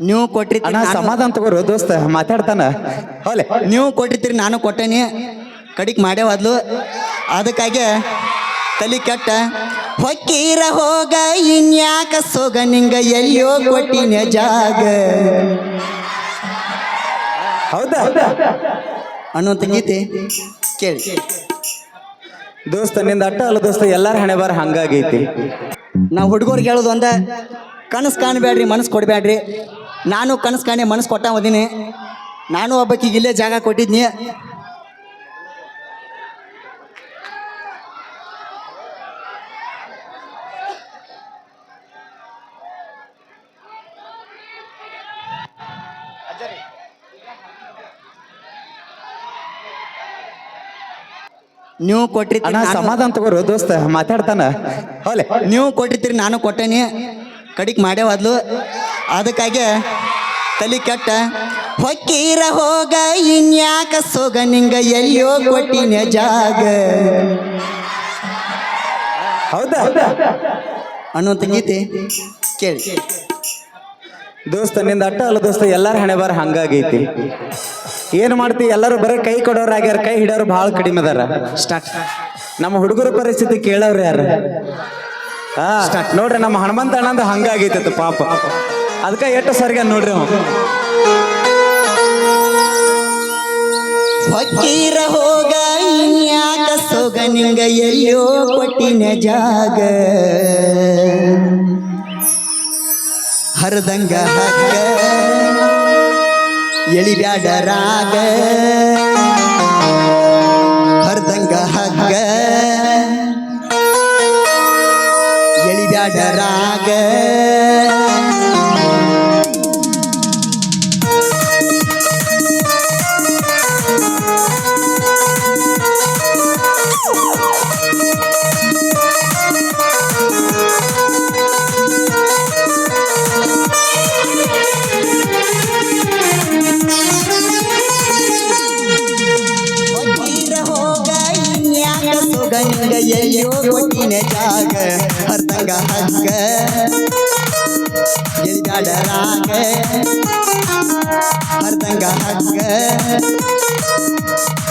ನೀವು ಕೊಟ್ಟಿರ್ತೀರಿ ಅಣ್ಣ ನಾನು- ಸಮಾಧಾನ ತಗೋರು ದೋಸ್ತ ಮಾತಾಡ್ತಾನ. ಹೋಲೆ ನೀವು ಕೊಟ್ಟಿರ್ತೀರಿ ನಾನು ಕೊಟ್ಟೇನಿ. ಕಡಿಕ್ ಮಾಡ್ಯಾವದ್ಲು ಅದಕ್ಕಾಗೆ ತಲೆ ಕೆಟ್ಟ. ಹೊಕ್ಕೀರ ಹೋಗ ಇನ್ಯಾಕ ಸೋಗ ನಿಂಗ ಎಲ್ಲಿಯೋ ಕೊಟ್ಟಿನ ಜಾಗ. ಹೌದಾ? ಅನ್ನುವಂಥ ಗೀತೆ ಕೇಳಿ. ದೋಸ್ತ ನಿಂದ ಅಟ್ಟ ಅಲ್ಲ ದೋಸ್ತ ಎಲ್ಲಾರ ಹಣೆ ಬಾರ ಹಂಗಾಗೈತಿ. ನಾವು ಹುಡುಗರಿಗೆ ಹೇಳೋದು ಒಂದ ಕನಸು ಕಾಣಬೇಡ್ರಿ ಮನಸ್ಸು ಕೊಡಬೇಡ್ರಿ ನಾನು ಕನಸು ಕಾಣಿ ಮನಸ್ಸು ಕೊಟ್ಟ ಓದಿನಿ ನಾನು ಒಬ್ಬಕ್ಕಿಗೆ ಇಲ್ಲೇ ಜಾಗ ಕೊಟ್ಟಿದ್ನಿ. ನೀವು ಕೊಟ್ಟಿ ಸಮಾಧಾನ ತಗೋರು ದೋಸ್ತ ಮಾತಾಡ್ತಾನ. ಹೋಲೆ ನೀವು ಕೊಟ್ಟಿದ್ರಿ ನಾನು ಕೊಟ್ಟೇನಿ. ಕಡಿಕ್ ಮಾಡ್ಯಾವದ್ಲು ಅದಕ್ಕಾಗಿ ತಲೆ ಕೆಟ್ಟ. ಹೊಕ್ಕೀರ ಹೋಗ ಇನ್ಯಾಕ ಸೋಗ ನಿಂಗ ಎಲ್ಲಿಯೋ ಕೊಟ್ಟಿನ ಜಾಗ. ಹೌದಾ? ಅನ್ನುವಂತ ಗೀತೆ ಕೇಳಿ. ದೋಸ್ತ ನಿಂದ ಅಟ್ಟ ಅಲ್ಲ ದೋಸ್ತ ಎಲ್ಲಾರ ಹಣೆ ಬಾರ ಹಂಗಾಗೈತಿ. ಏನು ಮಾಡ್ತಿ? ಎಲ್ಲರೂ ಬರೀ ಕೈ ಕೊಡೋರ್ ಆಗ್ಯಾರ ಕೈ ಹಿಡೋರು ಭಾಳ ಕಡಿಮೆ ಅದಾರ. ಸ್ಟಾರ್ಟ್ ನಮ್ಮ ಹುಡುಗರ ಪರಿಸ್ಥಿತಿ ಕೇಳೋರು ಯಾರು? ಹಾ ನೋಡ್ರಿ ನಮ್ಮ ಹನುಮಂತ ಅಣ್ಣಂದು ಹಂಗಾಗೈತಿ ಪಾಪ. ಅದಕ್ಕ ಎಷ್ಟು ಸರಿಗ ನೋಡ್ರಿ ಅವ. ಹೋಗ ಇನ್ಯಾಕ ಸೋಗ ನಿಂಗ ಎಲ್ಲಿಯೋ ಕೊಟ್ಟಿನ ಜಾಗ. ಹರದಂಗ ಹಗ್ಗ ಎಳಿಬ್ಯಾಡ ರಾಗ. ಹರದಂಗ ಹಗ್ಗ ಎಳಿಬ್ಯಾಡ ರಾಗ. ಹರ್ದಂಗ ಹಗ್ಗ ಎಳಿಬ್ಯಾಡ ರಾಗ ಹರ್ದಂಗ ಹಗ್ಗ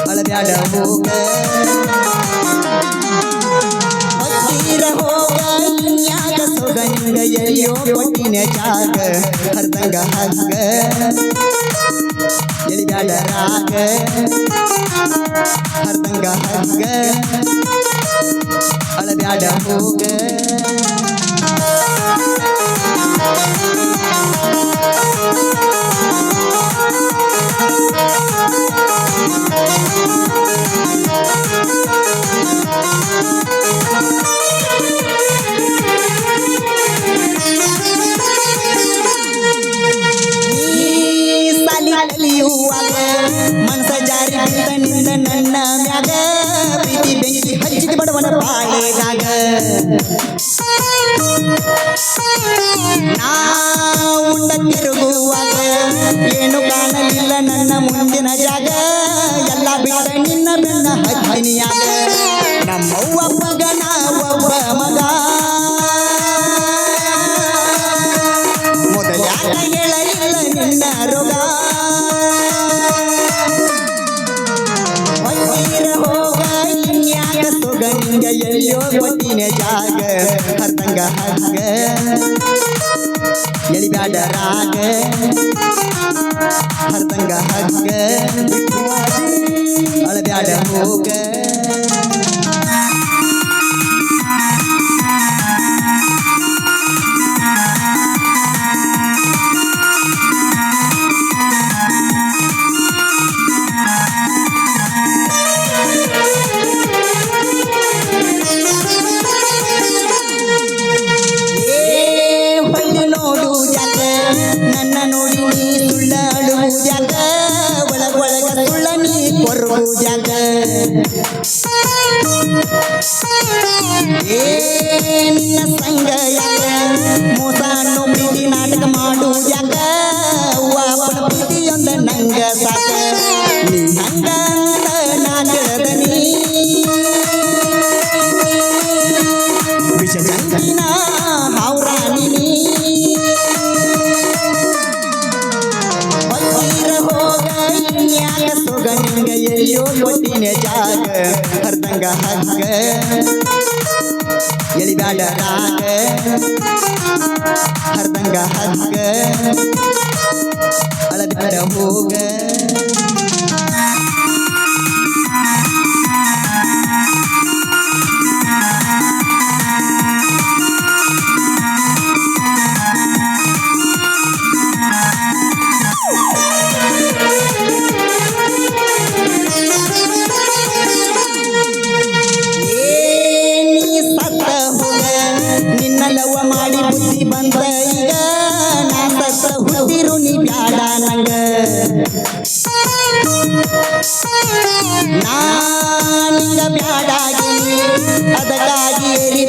ಅಳಬ್ಯಾಡ ಹೋಗ ಹೊಕ್ಕೀರ ಹೋಗ ಇನ್ಯಾಕ ಸೋಗ ನಿಂಗ ಎಲ್ಲಿಯೋ ಕೊಟ್ಟಿನ ಜಾಗ ಹರ್ದಂಗ ಹಗ್ಗ ಎಳಿಬ್ಯಾಡ ರಾಗ ಹರ್ದಂಗ ಹಗ್ಗ ಅಳಬ್ಯಾಡ ಹೋಗ ಈ ಬಡವನ ಬಾಳೆದಾಗ ನಾ ಉಂಡ ತಿರುಗುವಾಗ ಏನು ಕಾಣಲಿಲ್ಲ ನನ್ನ ಮುಂದಿನ ಜಾಗ. ಎಲ್ಲ ಬಿಟ್ಟ ನಿನ್ನ ಬೆನ್ನ ಹತ್ತಿನಿಯಾಗ ನಮ್ಮವ್ವ ಜಾಗ ಹರ್ದಂಗ ಹಗ್ಗ ಎಳಿಬ್ಯಾಡ ರಾಗ ಹರ್ದಂಗ ಅಳ ಬ್ಯಾಡ ಹೋಗ ಜಗತ್ತಿನ ಹಾವ್ರಾಣಿನಿ ಹೊತ್ತಿರ ಹೋಗ ನ್ಯಾಯ ಸುಗಂಗ ಎಲ್ಲಿಯೋ ಯೋಟಿನ ಜಾಗ. ಹರ್ದಂಗ ಹಂಗ ಎಳಿಬ್ಯಾಡ ರಾಗ. ಹರ್ದಂಗ ಹಂಗ ಅಳಬ್ಯಾಡ ಹೋಗ. ನಾನಿಂಗ ಬ್ಯಾಡಾಗಿ ಅದಕ್ಕಾಗಿ ಏರಿ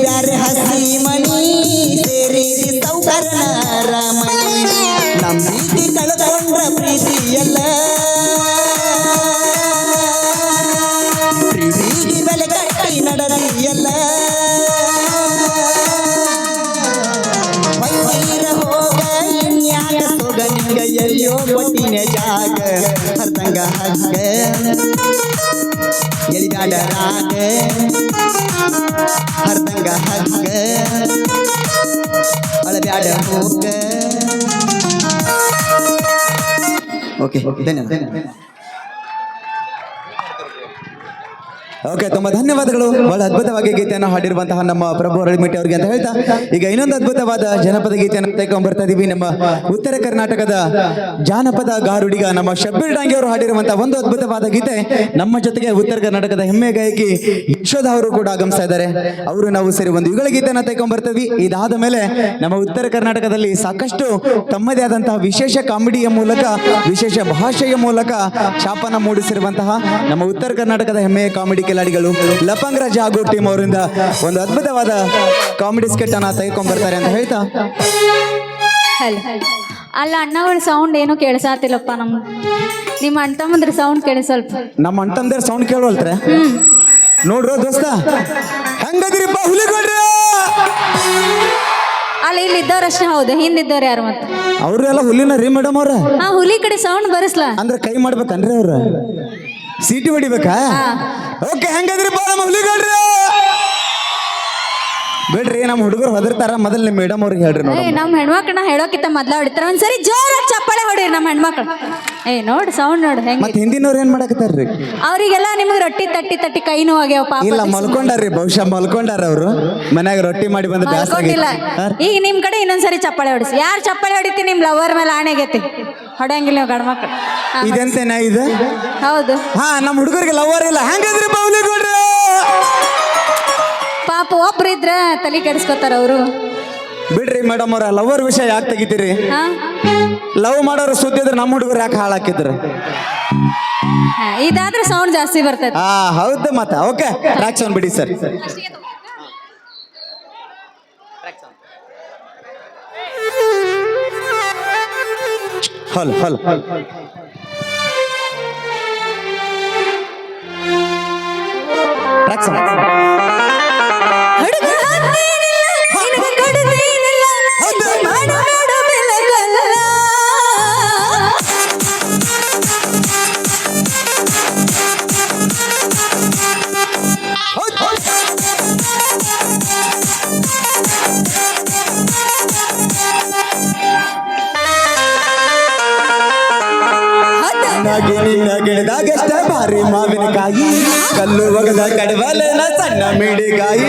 ಎಳಿದಾಡ ರಾಗ ಹರ್ದಂಗ ಹಂಗ. ಅಳಬ್ಯಾಡ ಹೋಗ ಓಕೆ ಧನ್ಯವಾದ. ಓಕೆ ತುಂಬಾ ಧನ್ಯವಾದಗಳು. ಬಹಳ ಅದ್ಭುತವಾಗಿ ಗೀತೆಯನ್ನು ಹಾಡಿರುವಂತಹ ನಮ್ಮ ಪ್ರಭು ಅರಳಿಮಿಟ್ಟಿ ಅವರಿಗೆ ಅಂತ ಹೇಳ್ತಾ. ಈಗ ಇನ್ನೊಂದು ಅದ್ಭುತವಾದ ಜನಪದ ಗೀತೆಯನ್ನು ತೆಗೆದುಕೊಂಡು ಬರ್ತಾ ಇದೀವಿ. ನಮ್ಮ ಉತ್ತರ ಕರ್ನಾಟಕದ ಜಾನಪದ ಗಾರುಡಿಗ, ನಮ್ಮ ಶಬ್ಬೀರ್ ಡಾಂಗಿ ಅವರು ಹಾಡಿರುವಂತಹ ಒಂದು ಅದ್ಭುತವಾದ ಗೀತೆ. ನಮ್ಮ ಜೊತೆಗೆ ಉತ್ತರ ಕರ್ನಾಟಕದ ಹೆಮ್ಮೆ ಗಾಯಕಿ ಯಶೋಧ ಅವರು ಕೂಡ ಆಗಮಿಸ್ತಾ ಇದ್ದಾರೆ. ಅವರು ನಾವು ಸೇರಿ ಒಂದು ಯುಗಳ ಗೀತೆಯನ್ನು ತೆಗೆದುಕೊಂಡು ಬರ್ತೀವಿ ಇದಾದ ಮೇಲೆ ನಮ್ಮ ಉತ್ತರ ಕರ್ನಾಟಕದಲ್ಲಿ ಸಾಕಷ್ಟು ತಮ್ಮದೇ ಆದಂತಹ ವಿಶೇಷ ಕಾಮಿಡಿಯ ಮೂಲಕ, ವಿಶೇಷ ಭಾಷೆಯ ಮೂಲಕ ಶಾಪನ ಮೂಡಿಸಿರುವಂತಹ ನಮ್ಮ ಉತ್ತರ ಕರ್ನಾಟಕದ ಹೆಮ್ಮೆಯ ಕಾಮಿಡಿ ಕಿಲಾಡಿಗಳು. ಲಪಂಗ್ ರಾಜ ಹಾಗೂ ಟೀಮ್ ಅವರಿಂದ ಒಂದು ಅದ್ಭುತವಾದ ಕಾಮಿಡಿ ಸ್ಕೆಟ್ ಅನ್ನ ತೆಗೆದುಕೊಂಡು ಬರ್ತಾರೆ ಅಂತ ಹೇಳ್ತಾ. ಹಲೋ. ಅಲ್ಲ ಅಣ್ಣವ್ರ ಸೌಂಡ್ ಏನು ಕೇಳಿಸಾತಿಲ್ಲಪ್ಪ ನಮ್ ನಿಮ್ಮ ಅಣ್ಣ ತಮ್ಮಂದ್ರ ಸೌಂಡ್ ಕೇಳಿ ಸ್ವಲ್ಪ. ನಮ್ಮ ಅಣ್ತಂದೇರ್ ಸೌಂಡ್ ಕೇಳೋಲ್ತ್ರೆ ನೋಡ್ರೋ ದೋಸ್ತ ಹೆಂಗದಿರಿಪ್ಪ ಹುಲಿಗಳ್ರಿ ಅಲ್ಲಿ ಇಲ್ಲಿ ಇದ್ದವ್ರಷ್ಟೇ ಹೌದು ಹಿಂದಿದ್ದವ್ರು ಯಾರು ಮತ್ತೆ? ಅವ್ರೆಲ್ಲ ಹುಲಿನ ರೀ ಮೇಡಮ್ ಅವ್ರ. ಹಾ ಹುಲಿ ಕಡೆ ಸೌಂಡ್ ಬರಸ್ಲಾ? ಅಂದ್ರೆ ಕೈ ಮಾಡ್ಬೇಕನ್ರಿ ಅವ್ರ. ಸೀಟಿ ಹೊಡಿಬೇಕಾ? ಓಕೆ ಹೆಂಗದ್ರಿಪ್ಪ ನಮ್ಮ ಹುಲಿಗಳ್ರಿ ಬಿಡ್ರಿ ನಮ್ಮ ಹುಡುಗರು ಹೊದರ್ತಾರ ಮೊದಲು ನಿಮ್ಮ ಮೇಡಮ್ ಅವ್ರಿಗೆ ಹೇಳ್ರಿ ಏ ನೋಡಮ್ಮ ನಮ್ಮ ಹೆಣ್ಮಕ್ಳನ್ನ ಹೇಳೋಕಿಂತ ಮೊದ್ಲ ಹೊಡಿತಾರ. ಒಂದ್ಸರಿ ಜೋರಾಗಿ ಚಪ್ಪಾಳೆ ಹೊಡೀರಿ ನಮ್ಮ ಹೆಣ್ಮಕ್ಳು. ಏ ನೋಡ್ ಸೌಂಡ್ ನೋಡ್ ಹೆಂಗೆ? ಮತ್ತೆ ಹಿಂದಿನವ್ರು ಏನ್ ಮಾಡಕತ್ತಾರ್ರಿ? ಅವರಿಗೆಲ್ಲ ನಿಮ್ಗೆ ರೊಟ್ಟಿ ತಟ್ಟಿ ತಟ್ಟಿ ಕೈ ನೋವಾಗ್ಯಾವ ಪಾಪ. ಇಲ್ಲ ಮಲ್ಕೊಂಡಾರ್ರಿ ಬಹುಶಃ ಮಲ್ಕೊಂಡಾರ ಅವರು. ಮನ್ಯಾಗ ರೊಟ್ಟಿ ಮಾಡಿ ಬಂದು ಬ್ಯಾಸ ಮಲ್ಕೊಂಡಿಲ್ಲ. ಈಗ ನಿಮ್ ಕಡೆ ಇನ್ನೊಂದ್ಸರಿ ಚಪ್ಪಾಳೆ ಹೊಡಿಸಿ. ಯಾರು ಚಪ್ಪಾಳೆ ಹೊಡಿತಿ ನಿಮ್ ಲವರ್ ಮೇಲೆ ಆಣೆಗೈತಿ ಹೊಡೆಯಂಗಿಲ್ಲ ನೀವು ಗಂಡ್ಮಕ್ಳು ಹಾ, ಇದೆಂತೇನ ಇದು? ಹೌದು. ಹಾ ನಮ್ಮ ಹುಡುಗರಿಗೆ ಲವರ್ ಇಲ್ಲ. ಹೆಂಗದ್ರಿ ಬೌಲಿ ಕೊಡ್ರಿ ಪಾಪ ಒಬ್ರು ಇದ್ರೆ ತಲೆ ಕೆಡಿಸ್ಕೊತಾರ ಅವರು. ಬಿಡ್ರಿ ಮೇಡಮ್ ಅವ್ರ ಲವರ್ ವಿಷಯ ಯಾಕೆ ತೆಗಿತೀರಿ? ಹಾ? ಲವ್ ಮಾಡೋರು ಸುದ್ದಿ ಇದ್ರೆ ನಮ್ಮ ಹುಡುಗರು ಯಾಕೆ ಹಾಳಾಕಿದ್ರು ಹಾ, ಇದಾದ್ರೆ ಸೌಂಡ್ ಜಾಸ್ತಿ ಬರ್ತದೆ. ಹಾ ಹೌದು ಮತ್ತೆ ಓಕೆ ರಾಕ್ಷನ್ ಸೌಂಡ್ ಬಿಡಿ ಸರ್ ಹಲ್ ಹಲ್. ಟ್ರ್ಯಾಕ್ ಹೌದ? ನಾಗಿ ನಿನ್ನ ಗಿಡದಾಗೆಷ್ಟ ಭಾರಿ ಮಾವಿನಕಾಯಿ ಕಲ್ಲು ಒಗದ ಕಡವಲನ ಸಣ್ಣ ಮಿಡಿಗಾಯಿ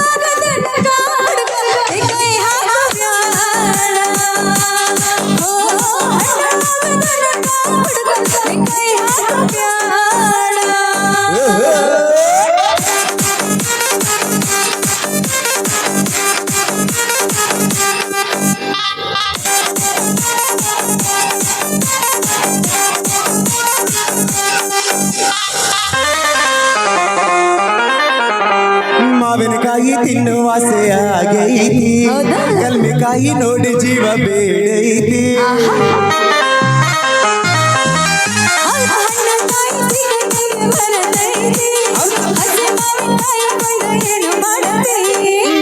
ಕಲ್ಮಿಕಾಯಿ ನೋಡಿ ಜೀವ ಬೇಡೈತಿ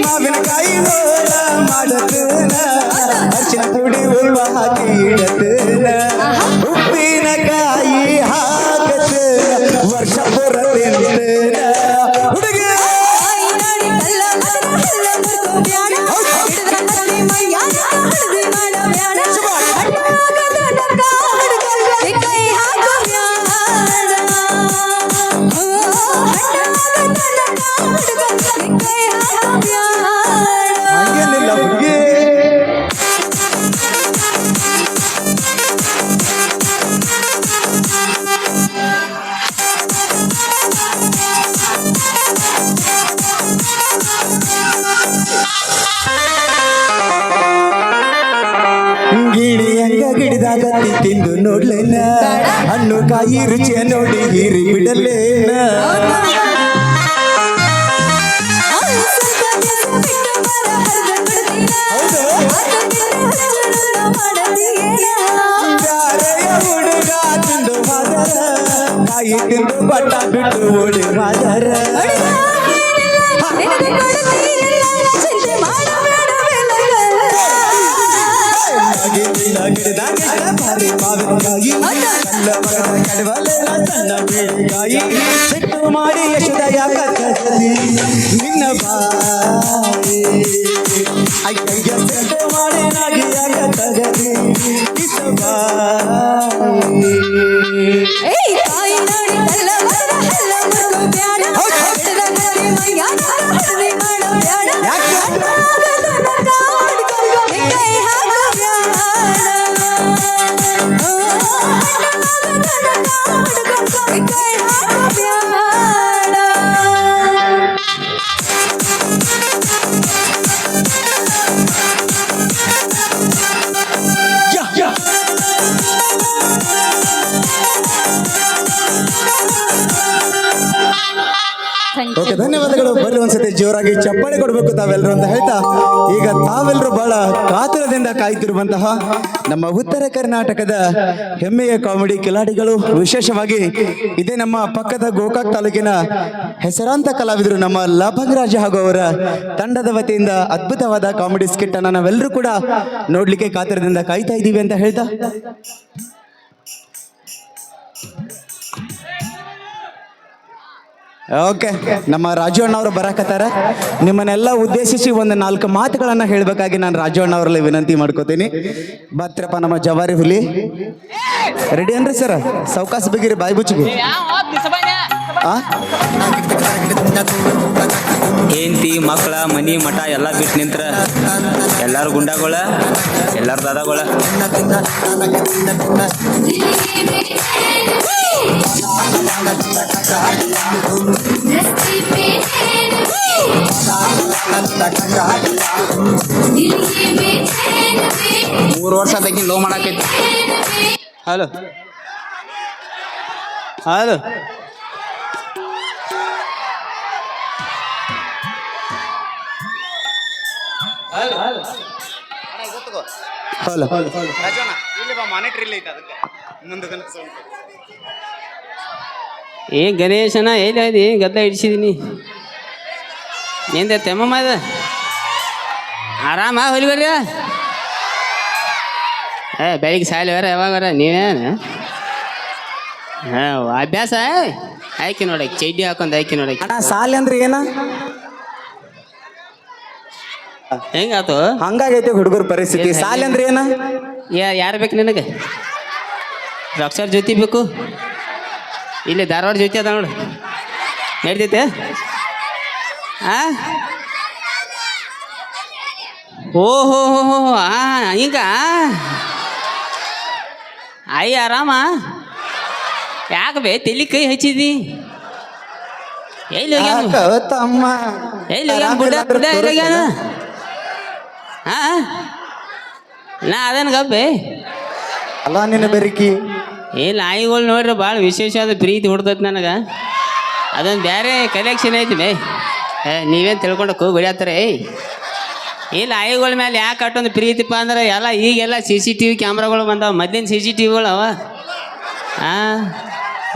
ಮಾವಿನಕಾಯಿ ಹೋಳ ಮಾಡತನ. ಅರ್ಶಿನ ಪುಡಿ ಉಳ್ಳ ಹಾಕಿ ಇಡತನ ಕಾಯಿ ರುಚಿಯ ನೋಡಿ ಹೀರಿ ಬಿಡಲೇನ ಕಾಯಿ ತಿಂದು ಬಟ್ಟ ಬಿಟ್ಟು ಓಡಿ ಮಾದರ? ಗಿಡ ಮಾವಿನಕಾಯಿ ಕಡವಲೆಲ್ಲ ಸಿಟ್ಟು ಮಾಡಿ ಯಶದ ಯಾಕ ಕಸಲಿ ನಿನ್ನ ಬಾಯಿ ಅಯ್ಯಯ್ಯ ಸಿಟ್ಟು ಮಾಡಿ ನಾಗಿ ಯಾಕ ತಗಲಿ ಇಸ ಬಾಯಿ ಓಕೆ, ಧನ್ಯವಾದಗಳು. ಬರ್ರಿ ಒಂದ್ಸತಿ ಜೋರಾಗಿ ಚಪ್ಪಾಳೆ ಕೊಡಬೇಕು ತಾವೆಲ್ಲರೂ ಅಂತ ಹೇಳ್ತಾ. ಈಗ ತಾವೆಲ್ಲರೂ ಬಹಳ ಕಾತುರದಿಂದ ಕಾಯ್ತಿರುವಂತಹ ನಮ್ಮ ಉತ್ತರ ಕರ್ನಾಟಕದ ಹೆಮ್ಮೆಯ ಕಾಮಿಡಿ ಕಿಲಾಡಿಗಳು. ವಿಶೇಷವಾಗಿ ಇದೇ ನಮ್ಮ ಪಕ್ಕದ ಗೋಕಾಕ್ ತಾಲೂಕಿನ ಹೆಸರಾಂತ ಕಲಾವಿದರು ನಮ್ಮ ಲಭಂಗರಾಜ ಹಾಗೂ ಅವರ ತಂಡದ ವತಿಯಿಂದ ಅದ್ಭುತವಾದ ಕಾಮಿಡಿ ಸ್ಕಿಟ್ ಅನ್ನ ನಾವೆಲ್ಲರೂ ಕೂಡ ನೋಡ್ಲಿಕ್ಕೆ ಕಾತುರದಿಂದ ಕಾಯ್ತಾ ಇದ್ದೀವಿ ಅಂತ ಹೇಳ್ತಾ. ಓಕೆ ನಮ್ಮ ರಾಜು ಅಣ್ಣ ಅವರು ಬರಾಕತ್ತಾರ. ನಿಮ್ಮನ್ನೆಲ್ಲ ಉದ್ದೇಶಿಸಿ ಒಂದು ನಾಲ್ಕು ಮಾತುಗಳನ್ನ ಹೇಳ್ಬೇಕಾಗಿ ನಾನು ರಾಜು ಅಣ್ಣ ಅವರಲ್ಲಿ ವಿನಂತಿ ಮಾಡ್ಕೋತೀನಿ. ಬತ್ರಪ್ಪ ನಮ್ಮ ಜವಾರಿ ಹುಲಿ. ರೆಡಿ ಅನ್ರಿ ಸರ್ ಸೌಕಾಸ ಬಿಗಿರಿ ಬಾಯಿ ಬುಚ್ಚಿಗೆ. ಹೆಂಡತಿ ಮಕ್ಕಳ ಮನಿ, ಮಠ, ಎಲ್ಲ ಬಿಟ್ಟು ನಿಂತ್ರ ಎಲ್ಲಾರು ಗುಂಡಾಗೋಳ, ಎಲ್ಲಾರು ದಾದಾಗೋಳ. ಮೂರು ವರ್ಷ ತೆಗಿ ಲೋ ಮಾಡಾಕೈತಿ. Hello hello hello. ಏ ಗಣೇಶನ ಎಲ್ಲಿ ಏನ್ ಗದ್ದ ಹಿಡಿಸಿದೀನಿ ಏನ್ ತೆಮ್ಮಮ್ಮ ಅದ ಆರಾಮ ಹೊಲಿಗರ ಏ ಬೆಳಿಗ್ಗೆ ಸಾಯಲಿವರ ಯಾವಾಗಾರ ನೀವೇನು? ಹಾಂ ಅಭ್ಯಾಸ ಆಯ್ಕೆ ನೋಡಕ್ಕೆ ಚಡ್ಡಿ ಹಾಕೊಂಡು ಆಯ್ಕೆ ನೋಡಕ್ಕೆ. ಅಣ್ಣ ಸಾಲಿ ಅಂದ್ರೆ ಏನ? ಹೆಂಗಾತು? ಹಂಗಾಗೈತೆ ಹುಡುಗರ ಪರಿಸ್ಥಿತಿ. ಸಾಲ ಅಂದ್ರೆ ಏನ? ಯಾ ಯಾರು ಬೇಕು ನಿನಗೆ? ರಕ್ಷರ್ ಜ್ಯೋತಿ ಬೇಕು. ಇಲ್ಲಿ ಧಾರವಾಡ ಜ್ಯೋತಿ ಅದ ನೋಡು. ನಡ್ದೈತೆ? ಆ? ಓ ಹೋ ಹೋ ಹೋ ಆ ಹಿಂಗ? ಅಯ್ಯ ಆರಾಮ? ಯಾಕೆ ಬೇ ತಲೆ ಕೈ ಹಚ್ಚಿದಿ? ಎಲ್ಲಿ ಹೋಗ್ಯಾನ? ತಮ್ಮ? ಎಲ್ಲಿ ಹೋಗ್ಯಾನ? ಬುಡ ಬುಡ ಎಲ್ಲಿ ಹೋಗ್ಯಾನ? ಹಾ ನಾ ಅದೇನು ಗಬ್ಬೆ? ಅಲ್ಲ ನಿನ್ನ ಬೆರಿಕಿ. ಏ ನಾಯಿಗಳು ನೋಡ್ರಿ ಭಾಳ ವಿಶೇಷವಾದ ಪ್ರೀತಿ ಹುಡ್ತೈತಿ ನನಗೆ. ಅದೊಂದು ಬೇರೆ ಕಲೆಕ್ಷನ್ ಐತಿ ಬೇ. ಏ ನೀವೇನು ತಿಳ್ಕೊಂಡು ಹೊಡಿಯತ್ತಾರೆ ಏಯ್. ಈ ನಾಯಿಗಳ ಮೇಲೆ ಯಾಕೆ ಅಟ್ಟೊಂದು ಪ್ರೀತಿಪ್ಪ ಅಂದ್ರೆ ಎಲ್ಲ ಈಗೆಲ್ಲ ಸಿ ಸಿ ಟಿ ವಿ ಕ್ಯಾಮ್ರಾಗಳು ಬಂದಾವ ಮೊದ್ಲಿನ ಸಿ ಸಿ ಟಿ ವಿಗಳು ಅವ ಹಾಂ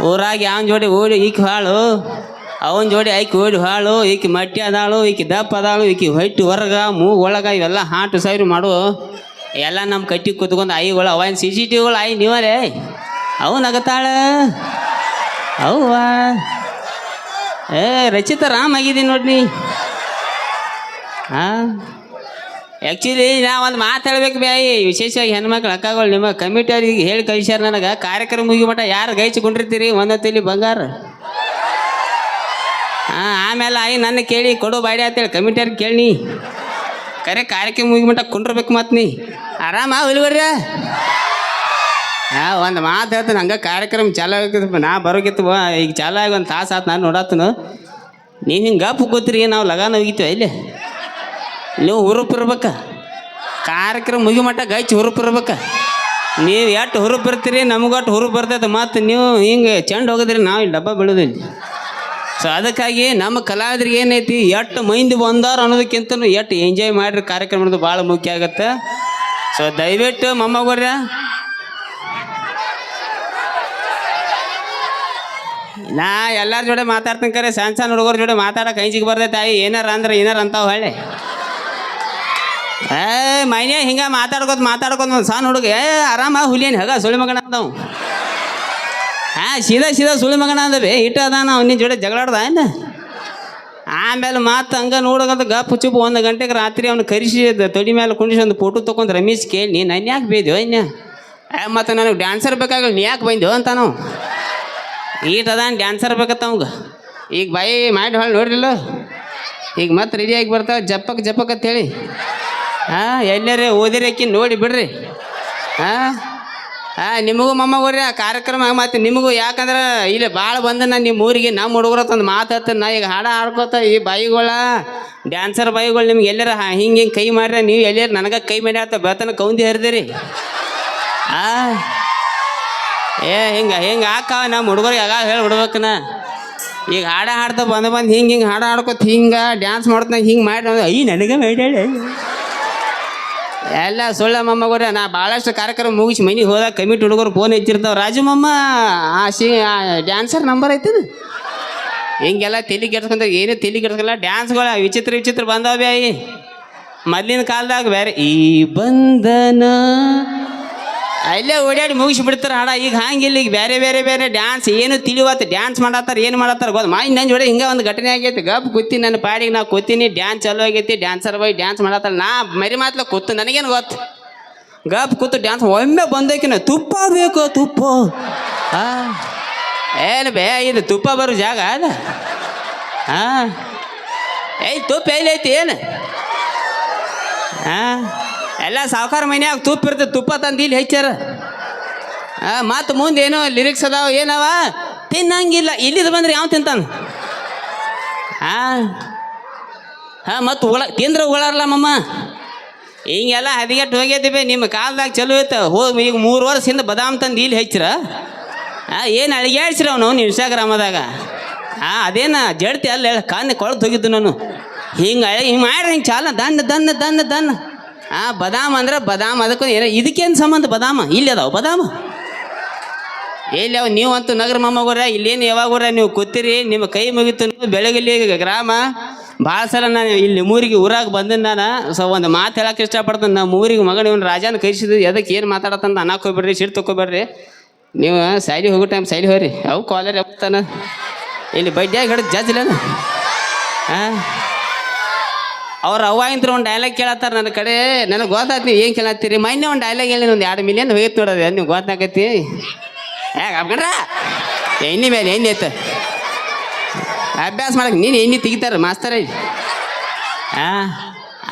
ಊರಾಗ ಯಾವನ ಜೋಡಿ ಓಡಿ ಈಕ್ ಹಾಳು. ಅವನ ಜೋಡಿ ಆಯ್ಕೆ ಓಡಿ ಹಾಳು, ಈಕೆ ಮಟ್ಟಿ ಅದಾಳು, ಈಕೆ ದಪ್ಪ ಅದಾಳು, ಈಕೆ ಹೊಟ್ಟು ಹೊರಗ ಮೂಗು ಒಳಗ ಇವೆಲ್ಲ ಹಾಟು ಸೈರು ಮಾಡು. ಎಲ್ಲ ನಮ್ಮ ಕಟ್ಟಿ ಕೂತ್ಕೊಂಡು ಐಗಳು ಅವನ್ ಸಿ ಸಿ ಟಿವಿಗಳು ವಿಗಳು ಆಯಿ ನೀವರೇ. ಅವು ನಗತಾಳ. ಅವ್ವ. ಏ, ರಚಿತ ರಾಮ್ ಆಗಿದ್ದೀನಿ ನೋಡ್ರಿ ಹಾಂ ಆ್ಯಕ್ಚುಲಿ ನಾ ಒಂದು ಮಾತಾಡ್ಬೇಕು ಬ್ಯಾಯಿ. ವಿಶೇಷವಾಗಿ ಹೆಣ್ಮಕ್ಳು, ಅಕ್ಕಗಳು, ನಿಮ್ಮ ಕಮಿಟಿ ಅವ್ರಿಗೆ ಹೇಳಿ ಕಳಿಸ್ಯಾರ ನನಗೆ. ಕಾರ್ಯಕ್ರಮ ಮುಗಿಮಟ್ಟ ಯಾರು ಗೈಚ್ಕೊಂಡಿರ್ತೀರಿ ಒಂದೊತ್ತಿಲಿ ಬಂಗಾರ. ಆಮೇಲೆ ಐ ನನ್ನ ಕೇಳಿ, ಕೊಡು ಬಾಡಿ ಅಂತೇಳಿ ಕಮಿಟಿಯರ್ ಕೇಳಿ ಕರೆ ಕಾರ್ಯಕ್ರಮ ಮುಗಿಮಟ ಕುಂಡ್ರಬೇಕು ಮತ್ತೆ ನೀ. ಆರಾಮ ಹುಲಿಗಡ್ರ ಹಾಂ ಒಂದು ಮಾತು ಹೇಳ್ತೀನಿ, ಹಂಗೆ ಕಾರ್ಯಕ್ರಮ ಚಾಲು ನಾ ಬರೋಗಿತ್ತು ಈಗ ಚಾಲು ಆಗಿ ಒಂದು ತಾಸು ಆತು ನಾನು ನೋಡತ್ತನು ನೀ ಹಿಂಗೆ ಗಪ್ ಕೂತ್ರಿ, ನಾವು ಲಗಾನ ಹೋಗಿತ್ತು ಇಲ್ಲಿ. ನೀವು ಹುರುಪು ಇರ್ಬೇಕು. ಕಾರ್ಯಕ್ರಮ ಮುಗಿಮಟ್ಟ ಗೈಚು ಹುರುಪು ಇರ್ಬೇಕು. ನೀವು ಎಷ್ಟು ಹುರುಪು ಇರ್ತೀರಿ ನಮಗೊಟ್ಟು ಹುರುಪು ಬರ್ತೈತೆ. ಮತ್ತು ನೀವು ಹಿಂಗೆ ಚೆಂಡು ಹೋಗಿದ್ರಿ, ನಾವು ಇಲ್ಲಿ ಡಬ್ಬ ಬೀಳೋದಿಲ್ಲ. ಸೊ ಅದಕ್ಕಾಗಿ ನಮ್ಮ ಕಲಾವಿದ್ರಿಗೆ ಏನೈತಿ ಎಷ್ಟು ಮೈಂದಿ ಬಂದಾರ ಅನ್ನೋದಕ್ಕಿಂತ ಎಷ್ಟು ಎಂಜಾಯ್ ಮಾಡಿರಿ ಕಾರ್ಯಕ್ರಮದ ಭಾಳ ಮುಖ್ಯ ಆಗತ್ತೆ. ಸೊ ದಯವಿಟ್ಟು ಮೊಮ್ಮಗೋರ್ಯ ನಾ ಎಲ್ಲರ ಜೋಡಿ ಮಾತಾಡ್ತೀನಿ ಕರೆ, ಸಣ್ಣ ಸಣ್ಣ ಹುಡುಗರ ಜೋಡೆ ಮಾತಾಡಕ್ಕೆ ಐಜಿಗೆ ಬರ್ದೆ ತಾಯಿ, ಏನಾರ ಅಂದ್ರೆ ಏನಾರ ಅಂತಾವ ಹೇಳಿ. ಏ ಮೈನೇ ಹಿಂಗೆ ಮಾತಾಡ್ಕೊತ ಮಾತಾಡ್ಕೊತ ಒಂದು ಸಣ್ಣ ಹುಡುಗ, ಏ, ಆರಾಮ ಹುಲಿಯನ್, ಹೇಗ ಸುಳಿ ಮಗನ ಹಾಂ, ಸೀದಾ ಸೀದಾ ಸುಳಿ ಮಗನ ಅಂದವೆ ಇಟ್ಟು ಅದಾನ ಅವನಿನ ಜೋಡಿ ಜಗಳಾಡ್ದ ಏನ? ಆಮೇಲೆ ಮತ್ತೆ ಹಂಗೆ ನೋಡೋಕಂತ ಗಪ್ಪು ಚುಪ್ಪು ಒಂದು ಗಂಟೆಗೆ ರಾತ್ರಿ ಅವ್ನು ಕರಿಸಿ ತೊಡಿ ಮೇಲೆ ಕುಂಡಿಸಿ ಒಂದು ಫೋಟೋ ತೊಗೊಂಡು ರಮೇಶ್ ಕೇಳಿ, ನೀನು ನನ್ನ ಯಾಕೆ ಬೇದ್ಯೋ ಇನ್ನ? ಮತ್ತೆ ನನಗೆ ಡ್ಯಾನ್ಸರ್ ಬೇಕಾಗಲ್ಲ ನೀ ಯಾಕೆ ಬಂದ್ಯೋ? ಅಂತ ನಾವು. ಈಟ್ ಅದಾನ ಡ್ಯಾನ್ಸರ್ ಬೇಕತ್ತ ಈಗ ಬಾಯಿ ಮಾಡಿ ಹೇಳಿ ನೋಡ್ರಿಲ್ಲ. ಈಗ ಮತ್ತೆ ರೆಡಿಯಾಗಿ ಬರ್ತಾವೆ ಜಪ್ಪಕ್ಕೆ ಜಪ್ಪಕ್ಕೆ ಅಂತೇಳಿ ಹಾಂ, ಎಲ್ಲರೇ ಓದಿರಿ ಆಕಿ ನೋಡಿ ಬಿಡ್ರಿ. ಹಾಂ ಹಾಂ ನಿಮಗೂ ಮೊಮ್ಮಗೋರಿ ಕಾರ್ಯಕ್ರಮ ಮತ್ತೆ ನಿಮಗೂ. ಯಾಕಂದ್ರೆ ಇಲ್ಲಿ ಭಾಳ ಬಂದ ನಾನು ನಿಮ್ಮ ಊರಿಗೆ. ನಮ್ಮ ಹುಡುಗರ ತಂದು ಮಾತಾಡ್ತಾನೆ ನಾ ಈಗ ಹಾಡ ಆಡ್ಕೋತ ಈ ಬಾಯಿಗಳ ಡ್ಯಾನ್ಸರ್ ಬಾಯಿಗಳು ನಿಮ್ಗೆ ಎಲ್ಲರ ಹಿಂಗೆ ಹಿಂಗೆ ಕೈ ಮಾಡ್ರೆ. ನೀವು ಎಲ್ಲರ ನನಗೆ ಕೈ ಮಾಡಿ ಆತ ಬೆಳತನ ಕೌಂದಿ ಹರಿದಿರಿ. ಆ, ಏ, ಹಿಂಗೆ ಹಿಂಗೆ ಹಾಕವ ನಮ್ಮ ಹುಡುಗರಿಗೆ ಆಗ ನಾ ಈಗ ಹಾಡ ಹಾಡ್ತಾ ಬಂದು ಬಂದು ಹಿಂಗೆ ಹಿಂಗೆ ಹಾಡ ಹಾಡ್ಕೊತ ಹಿಂಗೆ ಡ್ಯಾನ್ಸ್ ಮಾಡ್ತಾನೆ ಹಿಂಗೆ ಮಾಡಿ ಅಯ್ಯ ನನಗೆ ಮಾಡ್ಯಾಳೆ ಎಲ್ಲ ಸುಳ್ಳ ಮೊಮ್ಮಗೋರ ನಾ ಭಾಳಷ್ಟು ಕಾರ್ಯಕ್ರಮ ಮುಗಿಸಿ ಮನೆಗೆ ಹೋದಾಗ ಕಮಿಟಿ ಹುಡುಗರು ಫೋನ್ ಹಚ್ಚಿರ್ತಾವೆ ರಾಜು ಮಮ್ಮ ಆ ಸಿ, ಆ ಡ್ಯಾನ್ಸರ್ ನಂಬರ್ ಐತದ ಹಿಂಗೆಲ್ಲ ತಲೆ ಕೆಡ್ಸ್ಕೊಂತ ಏನೇ ತಲೆ ಕೆಡ್ಸ್ಕೊಲ್ಲ ಡ್ಯಾನ್ಸ್ಗಳ ವಿಚಿತ್ರ ವಿಚಿತ್ರ ಬಂದಾವೆ ಮೊದ್ಲಿನ ಕಾಲದಾಗ ಬೇರೆ ಈ ಬಂಧನ ಅಲ್ಲೇ ಓಡಾಡಿ ಮುಗಿಸಿ ಬಿಡ್ತಾರೆ ಹಾಡ. ಈಗ ಹಂಗಿಲ್ಲ, ಈಗ ಬೇರೆ ಬೇರೆ ಬೇರೆ ಡ್ಯಾನ್ಸ್ ಏನು ತಿಳಿವತ್ತು ಡ್ಯಾನ್ಸ್ ಮಾಡತ್ತಾರ, ಏನು ಮಾಡತ್ತಾರ ಗೊತ್ತ ಮಾ ನನ್ನ ಜೋಡಿ ಹಿಂಗೆ ಒಂದು ಘಟನೆ ಆಗೈತಿ. ಗಪ್ ಕೂತಿ ನನ್ನ ಪಾಡಿಗೆ ನಾ ಕೂತೀನಿ ಡ್ಯಾನ್ಸ್ ಚಲೋ ಆಗೈತಿ ಡ್ಯಾನ್ಸರ್ ಹೋಗಿ ಡ್ಯಾನ್ಸ್ ಮಾಡತ್ತಾರ. ನಾ ಮರಿ ಮಾತ್ಲ ಕೂತು, ನನಗೇನು ಗೊತ್ತ? ಗಪ್ ಕೂತು ಡ್ಯಾನ್ಸ್ ಒಮ್ಮೆ ಬಂದೈಕಿನ ತುಪ್ಪ ಬೇಕು, ತುಪ್ಪ. ಏನು ಬೇ, ಇದು ತುಪ್ಪ ಬರೋ ಜಾಗ ಅಲ್ಲ? ಹಾಂ ಏಯ್, ತುಪ್ಪ ಎಲ್ಲೈತಿ ಏನು? ಹಾಂ ಎಲ್ಲ ಸಾವುಕಾರ ಮನ್ಯಾಗ ತುಪ್ಪ ಇರ್ತದೆ, ತುಪ್ಪ ತಂದು ಇಲ್ಲಿ ಹೆಚ್ಚಾರ ಹಾಂ ಮತ್ತು ಮುಂದೆ ಏನೋ ಲಿರಿಕ್ಸ್ ಅದಾವ, ಏನವ? ತಿನ್ನಂಗಿಲ್ಲ, ಇಲ್ಲಿದು ಬಂದ್ರೆ ಯಾವ ತಿಂತಾನ? ಹಾಂ ಹಾಂ, ಮತ್ತು ಉಳ, ತಿಂದ್ರೆ ಉಳಾರಲ್ಲ ಮಮ್ಮ ಹಿಂಗೆಲ್ಲ ಹದಿಗೆಟ್ಟು ಹೋಗ್ಯದಿವೆ ನಿಮ್ಮ ಕಾಲದಾಗ ಚಲೋ ಇತ್ತು. ಹೋಗಿ ಈಗ ಮೂರು ವರ್ಷ ಹಿಂದೆ ಬದಾಮ್ ತಂದು ಇಲ್ಲಿ ಹೆಚ್ಚಿರ ಹಾಂ ಏನು ಅಳಿಗಾಡ್ಸಿರ ಅವನು ನೀವು ಇನ್ಸ್ಟಾಗ್ರಾಮದಾಗ? ಹಾಂ ಅದೇನ ಜಡ್ತಿ ಅಲ್ಲ ಕಾನ್ನೆ ಕೊಳತು ಹೋಗಿದ್ದು ನಾನು. ಹಿಂಗೆ ಹಿಂಗೆ ಮಾಡ್ರಿ, ಹಿಂಗೆ ಚಾಲ ದನ್ನ ದನ್ನ ದನ್ನ ದನ್ನ ಹಾಂ ಬದಾಮ್ ಅಂದ್ರೆ ಬದಾಮ್, ಅದಕ್ಕೂ ಏನೋ ಇದಕ್ಕೇನು ಸಂಬಂಧ ಬದಾಮ? ಇಲ್ಲಿ ಅದಾವ ಬದಾಮ. ಎಲ್ಲಿ ಅವ? ನೀವು ಅಂತೂ ನಗರ ಮೊಮ್ಮಗೋರ ಇಲ್ಲೇನು ಯಾವಾಗೋರ ನೀವು ಕೂತಿರಿ? ನಿಮ್ಮ ಕೈ ಮುಗಿತು ಬೆಳಗಲಿ ಗ್ರಾಮ. ಭಾಳ ಸಲ ನಾನು ಇಲ್ಲಿ ಮೂರಿಗೆ ಊರಾಗ ಬಂದೆ ನಾನು. ಸೊ, ಒಂದು ಮಾತು ಹೇಳಕ್ಕೆ ಇಷ್ಟಪಡ್ತೀನಿ. ನಮ್ಮ ಊರಿಗೆ ಮಗನ ಇವನು ರಾಜನ ಕೈಸಿದ್ದು. ಅದಕ್ಕೆ ಏನು ಮಾತಾಡತ್ತಂತ ಅನ್ನಕ್ಕೆ ಹೋಗ್ಬೇಡ್ರಿ, ಸಿಟ್ಟು ತಗೋಬೇಡ್ರಿ ನೀವು ಸೈಲಿ ಹೋಗೋ ಟೈಮ್ ಸೈಲಿ ಹೋಗ್ರಿ. ಅವು ಕಾಲರ್ ಹೋಗ್ತಾನೆ ಇಲ್ಲಿ ಬಡ್ಡಿಯಾಗಿ ಹಿಡಿದು ಜಾಸ್ತಿ ಹಾಂ ಅವ್ರ ಅವ್ವಾಗಿಂತ್ರ ಒಂದು ಡೈಲಾಗ್ ಕೇಳತ್ತಾರ ನನ್ನ ಕಡೆ. ನನಗೆ ಗೊತ್ತಾಯ್ತು ಏನು ಕೇಳತ್ತೀರಿ? ಮೊನ್ನೆ ಒಂದು ಡೈಲಾಗ್ ಹೇಳಿ ಒಂದು ಎರಡು ಮಿಲಿಯನ್ ಹೋಗಿತ್ತು ನೋಡೋದು ನೀವು ಗೊತ್ತಾಗತ್ತಿ? ಹೇಗೆ ಅಪ್ಕೊಂಡ್ರ ಎಣ್ಣೆ ಮೇಲೆ ಎಣ್ಣೆ ಐತೆ ಅಭ್ಯಾಸ ಮಾಡಕ್ಕೆ ನೀನು ಎಣ್ಣೆ ತೆಗಿತಾರ ಮಾಸ್ತರ. ಹಾಂ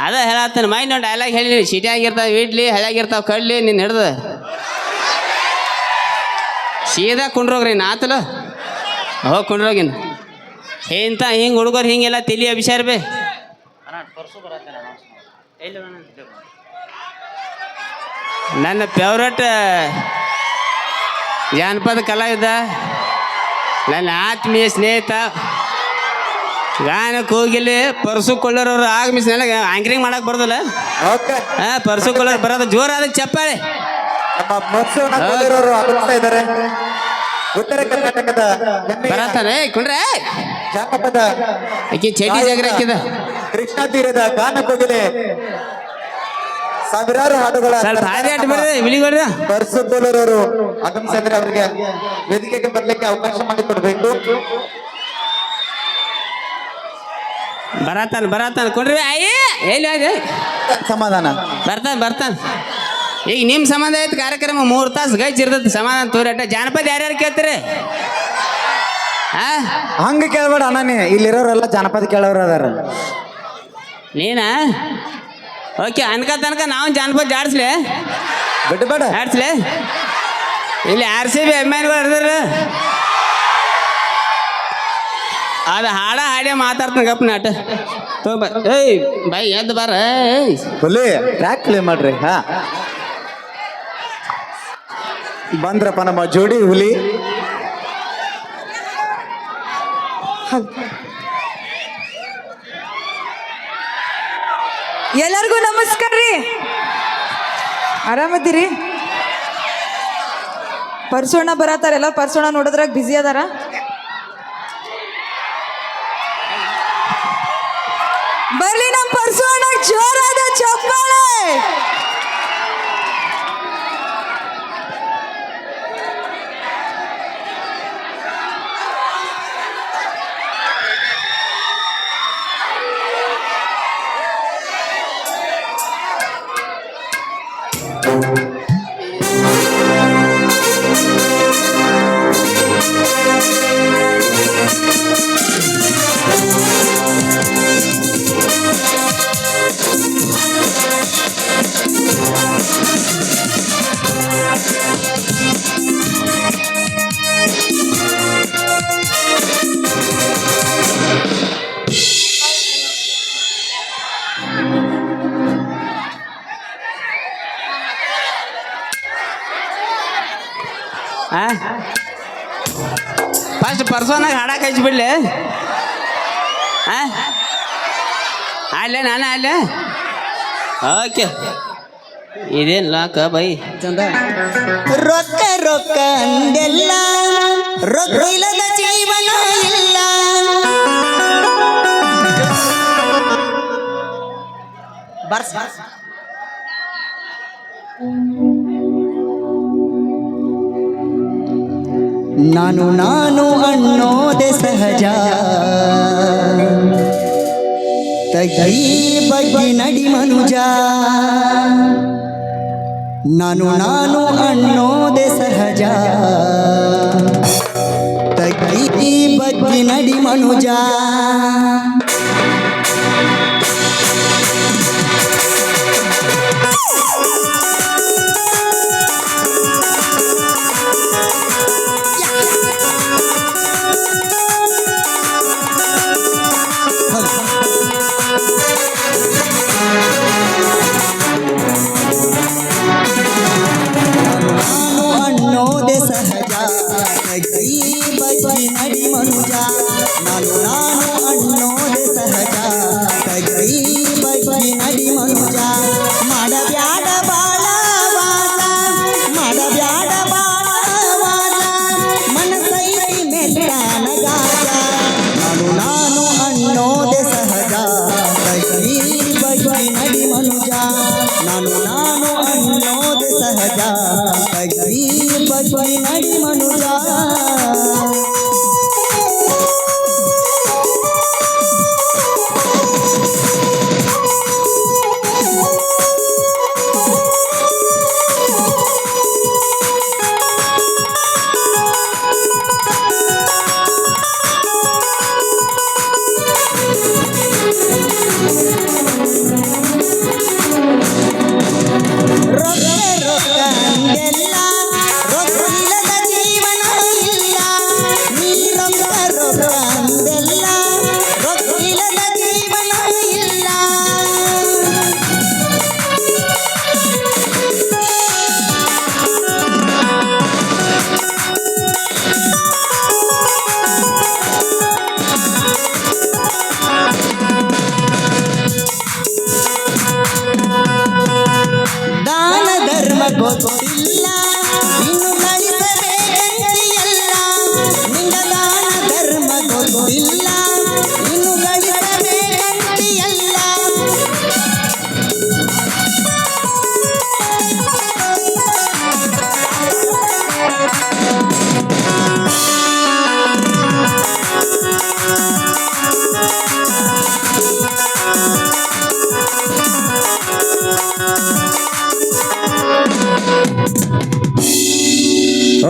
ಅದ ಹೇಳತ್ತಾನ. ಮೈನ್ ಒಂದು ಡೈಲಾಗ್ ಹೇಳಿ ಸಿಟಿ ಆಗಿರ್ತಾವ, ಇಡ್ಲಿ ಹಳೆಯಾಗಿರ್ತಾವೆ ಕಡ್ಲಿ, ನೀನು ಹಿಡ್ದು. ಸೀದಾ ಕುಂಡ್ರೋಗ್ರಿ, ನಾತಲು. ಹೋಗಿ ಕುಂಡ್ರೋಗಿನ. ಇಂಥ ಹಿಂಗೆ ಹುಡುಗರು ಹಿಂಗೆಲ್ಲ ತಿಳಿ ಅಭಿಷಾರ ಬೇ ನನ್ನ ಫೇವ್ರೇಟ್ ಜಾನಪದ ಕಲಾವಿದ ನನ್ನ ಆತ್ಮೀಯ ಸ್ನೇಹಿತ ಗಾಯನಕ್ಕೆ ಹೋಗಿಲ್ಲಿ ಪರ್ಸು ಕೊಳ್ಳೋರವ್ರು ಆಗ ಮಿಸ್ ನನಗೆ ಆಂಕರಿಂಗ್ ಮಾಡಕ್ ಬರ್ದಲ್ಲ. ಹಾ ಪರ್ಸು ಕೊಳ್ಳೋರು ಬರೋದು ಜೋರಾದ ಚಪ್ಪಾಳೆ. ನಮ್ಮ ಮತ್ಸವನ ಕೋಲಿರೋರು ಆಗಮಿಸ್ತಾ ಇದ್ದಾರೆ. ಉತ್ತರ ಕರ್ನಾಟಕದ ಬರತಾನೆ ಕುಂಡ್ರೆ! ಜಾನಪದ ಆಕಿ ಚಟಿ ಜಗರ ಹಾಕಿದ. ಕೃಷ್ಣ ತೀರದ ಗಾನ ಕೋಗಿಲೆ. ಸಾವಿರಾರು ಹಾಡುಗಳ ಸ್ವಲ್ಪ ಹಾದಿ ಅಟ್ ಬರ್ರಿ ಬಿಳಿಗೌಡ್ರ ಪರ್ಸು ಕೋಲರವರು ಆಗಮಿಸಿದ್ರೆ ಅವರಿಗೆ ವೇದಿಕೆಗೆ ಬರ್ಲಿಕ್ಕೆ ಅವಕಾಶ ಮಾಡಿಕೊಡ್ಬೇಕು ಬರತಾನ ಬರತಾನ ಕೊಡ್ರಿ ಅಯ್ಯ ಎಲ್ಲಿ ಸಮಾಧಾನ. ಬರ್ತಾನ ಬರ್ತಾನ. ಈಗ ನಿಮ್ಮ ಸಂಬಂಧ ಐತೆ ಕಾರ್ಯಕ್ರಮ ಮೂರು ತಾಸು ಗೈಜ್ ಇರ್ತೈತಿ. ಸಮಾಧಾನ ತೋರಟ ಜಾನಪದ ಯಾರ್ಯಾರು ಕೇಳ್ತೀರಿ? ಹಂಗೆ ಕೇಳ್ಬೇಡ ಅಣ್ಣ ನೀ. ಇಲ್ಲಿರೋರೆಲ್ಲ ಜಾನಪದ ಕೇಳೋರು ಅದಾರ. ನೀನಾ? ಓಕೆ ಅನ್ಕ ತನಕ ನಾವು ಜಾನಪದ ಜಾಡ್ಸ್ಲೆ? ಬಿಟ್ಟು ಬೇಡ ಜಾಡ್ಸ್ಲೆ ಇಲ್ಲಿ ಆರ್ ಸಿ ಬಿ ಎಂ ಎನ್ಗಳು ಇರ್ದಾರ ಅದು ಹಾಡ ಹಾಡೇ ಮಾತಾಡ್ತಾನೆ ಗಪ್ ನಾಟ. ತೋಬ ಏಯ್ ಬೈ ಎದ್ದು ಬಾರ. ಏಯ್. ಟ್ರ್ಯಾಕ್ ಕ್ಲೇ ಮಾಡ್ರಿ. ಹಾ. ಬಂದ್ರಪ್ಪ, ನಮ್ಮ ಜೋಡಿ ಹುಲಿ. ಎಲ್ಲರಿಗೂ ನಮಸ್ಕಾರ ರೀ. ಆರಾಮದ್ದೀರಿ? ಪರ್ಸೋಣ ಬರತ್ತಾರ? ಎಲ್ಲ ಪರ್ಸೋಣ ನೋಡಿದ್ರಾಗ ಬ್ಯುಸಿ ಅದಾರ? ಹಚ್ಬಿಡ್ಲಿ ಹಾಂ ಅಲ್ಲೇ, ನಾನು ಅಲ್ಲೇ? ಓಕೆ. ಇದೇನು ಲಾಕ ಬೈ? ರೊಕ್ಕ ರೊಕ್ಕ ಅಂದೆಲ್ಲ. ರೊಕ್ಕ ಇಲ್ಲದ ಜೀವನ ಇಲ್ಲ. ಬರ್ಸ್ ಬರ್ಸ್. ನಾನು ನಾನು ಅನ್ನೋದೆ ಸಹಜ. ತಗೈ ಬಗ್ಗೆ ನಡಿ ಮನುಜ. ನಾನು ನಾನು ಅನ್ನೋದೆ ಸಹಜ. ತಗ್ಗಿ ಬಗ್ಗಿ ನಡಿ ಮನುಜ.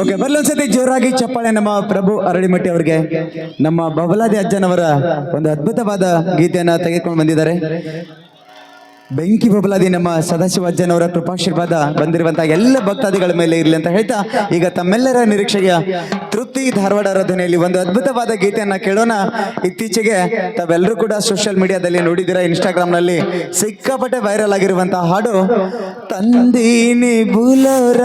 ಓಕೆ, ಬರ್ಲಿ ಒಂದ್ಸತಿ ಜೋರಾಗಿ ಚಪ್ಪಾಳೆ ನಮ್ಮ ಪ್ರಭು ಅರಳಿಮಟ್ಟಿ ಅವರಿಗೆ. ನಮ್ಮ ಬಬಲಾದಿ ಅಜ್ಜನವರ ಒಂದು ಅದ್ಭುತವಾದ ಗೀತೆಯನ್ನ ತೆಗೆದುಕೊಂಡು ಬಂದಿದ್ದಾರೆ. ಬೆಂಕಿ ಬಬಲಾದಿ ನಮ್ಮ ಸದಾಶಿವ ಅಜ್ಜನವರ ಕೃಪಾಶೀರ್ವಾದ ಬಂದಿರುವಂತಹ ಎಲ್ಲ ಭಕ್ತಾದಿಗಳ ಮೇಲೆ ಇರಲಿ ಅಂತ ಹೇಳ್ತಾ, ಈಗ ತಮ್ಮೆಲ್ಲರ ನಿರೀಕ್ಷೆಯ ತೃಪ್ತಿ ಧಾರವಾಡ ಆರಾಧನೆಯಲ್ಲಿ ಒಂದು ಅದ್ಭುತವಾದ ಗೀತೆಯನ್ನ ಕೇಳೋಣ. ಇತ್ತೀಚೆಗೆ ತಾವೆಲ್ಲರೂ ಕೂಡ ಸೋಷಿಯಲ್ ಮೀಡಿಯಾದಲ್ಲಿ ನೋಡಿದ್ದೀರಾ ಇನ್ಸ್ಟಾಗ್ರಾಮ್ನಲ್ಲಿ ಸಿಕ್ಕಾಪಟ್ಟೆ ವೈರಲ್ ಆಗಿರುವಂತಹ ಹಾಡು ತಂದೀನಿ ಬುಲೋರ